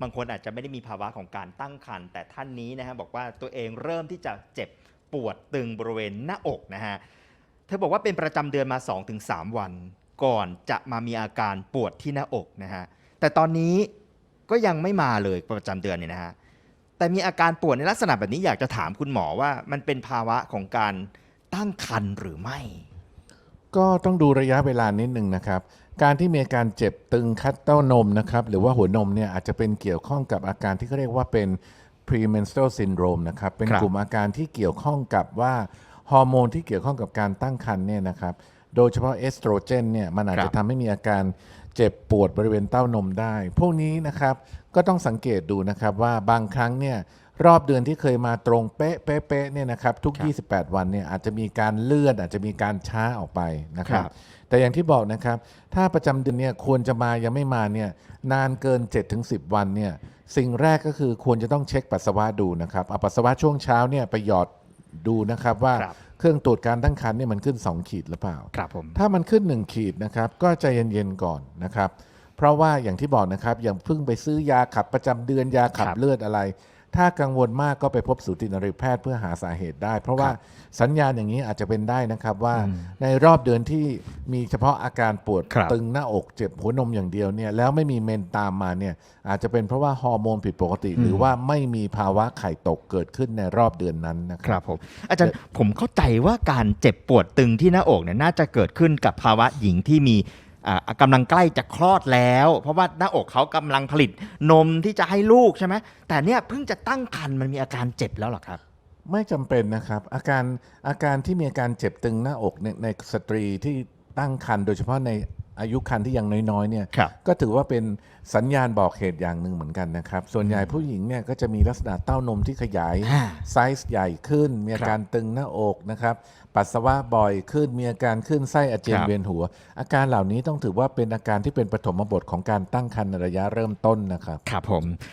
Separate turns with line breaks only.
บางคนอาจจะไม่ได้มีภาวะของการตั้งครรภ์แต่ท่านนี้นะฮะบอกว่าตัวเองเริ่มที่จะเจ็บปวดตึงบริเวณหน้าอกนะฮะเธอบอกว่าเป็นประจำเดือนมา 2-3 วัน ก่อนจะมามีอาการปวดที่หน้าอกนะฮะแต่ตอนนี้ก็ยังไม่มาเลยประจำเดือนเนี่ยนะฮะแต่มีอาการปวดในลักษณะแบบนี้อยากจะถามคุณหมอว่ามันเป็นภาวะของการตั้งครรภ์หรือไม่
ก็ต้องดูระยะเวลานิดนึงนะครับ การที่มีอาการเจ็บตึงคัดเต้านมนะครับ หรือว่าหัวนมเนี่ยอาจจะเป็นเกี่ยวข้องกับอาการที่เขาเรียกว่าเป็น premenstrual syndrome นะครับ เป็น
ครับ
กลุ่มอาการที่เกี่ยวข้องกับว่าฮอร์โมนที่เกี่ยวข้องกับการตั้งครรภ์เนี่ยนะครับ โดยเฉพาะเอสโตรเจนเนี่ยมันอาจ
ครั
จะ
บ
ทำให้มีอาการเจ็บปวดบริเวณเต้านมได้ พวกนี้นะครับก็ต้องสังเกตดูนะครับว่าบางครั้งเนี่ยรอบเดือนที่เคยมาตรงเป๊ะเป๊ะเป๊ะเนี่ยนะครับทุก 28 วันเนี่ยอาจจะมีการเลื่อนอาจจะมีการช้าออกไปนะครับ
ครับ
แต่อย่างที่บอกนะครับ ถ้าประจำเดือนเนี่ยควรจะมายังไม่มาเนี่ยนานเกิน 7-10 วันเนี่ยสิ่งแรกก็คือควรจะต้องเช็คปัสสาวะดูนะครับเอาปัสสาวะช่วงเช้าเนี่ยไปหยอด ดูนะครับว่า
ครับ
เครื่องตรวจการตั้งครรภ์เนี่ยมันขึ้น 2 ขีดหรือเปล่า
ครับผม
ถ้ามันขึ้น 1 ขีดนะครับก็ใจเย็นๆก่อนนะครับ เพราะว่าอย่างที่บอกนะครับอย่างเพิ่งไปซื้อยาขับประจำเดือนยาขับ
ครับ
เลือดอะไร ถ้ากังวลมากก็ไปพบสูตินรีแพทย์เพื่อหาสาเหตุได้ เพราะว่า
ครับ
สัญญาณอย่างนี้อาจจะเป็นได้นะครับว่า
อืม
ในรอบเดือนที่มีเฉพาะอาการปวด
ครับ
ตึงหน้าอกเจ็บหัวนมอย่างเดียวเนี่ยแล้วไม่มีเมนตามมาเนี่ยอาจจะเป็นเพราะว่าฮอร์โมนผิดปกติ หรือว่าไม่มีภาวะไข่ตกเกิดขึ้นในรอบเดือนนั้นนะค
ครับรับผมอาจารย์ผมเข้าใจว่าการเจ็บปวดตึงที่หน้าอกเนี่ยน่าจะเกิดขึ้นกับภาวะหญิงที่มี อ่ากำลังใกล้จะคลอดแล้ว เพราะว่าหน้าอกเขากำลังผลิตนมที่จะให้ลูกใช่ไหมแต่เนี่ยเพิ่งจะตั้งครรภ์มันมีอาการเจ็บแล้วหรอครับ
ไม่จำเป็นนะครับ อาการอาการที่มีอาการเจ็บตึงหน้าอกในในสตรีที่ตั้งครรภ์โดยเฉพาะใน อายุครรภ์ที่ยังน้อยๆเนี่ย
ครับ
ก็ถือว่าเป็นสัญญาณบอกเหตุอย่างหนึ่งเหมือนกันนะครับ ส่วนใหญ่ผู้หญิงเนี่ยก็จะมีลักษณะเต้านมที่ขยาย
อ่า
ไซส์ใหญ่ขึ้น มีอาการตึงหน้าอกนะครับปัสสาวะบ่อยขึ้นมีอาการขึ้นไส้อาเจียน
ครับ
เวียนหัว อาการเหล่านี้ต้องถือว่าเป็นอาการที่เป็นปฐมบทของการตั้งครรภ์ในระยะเริ่มต้นนะครับ
ครับผม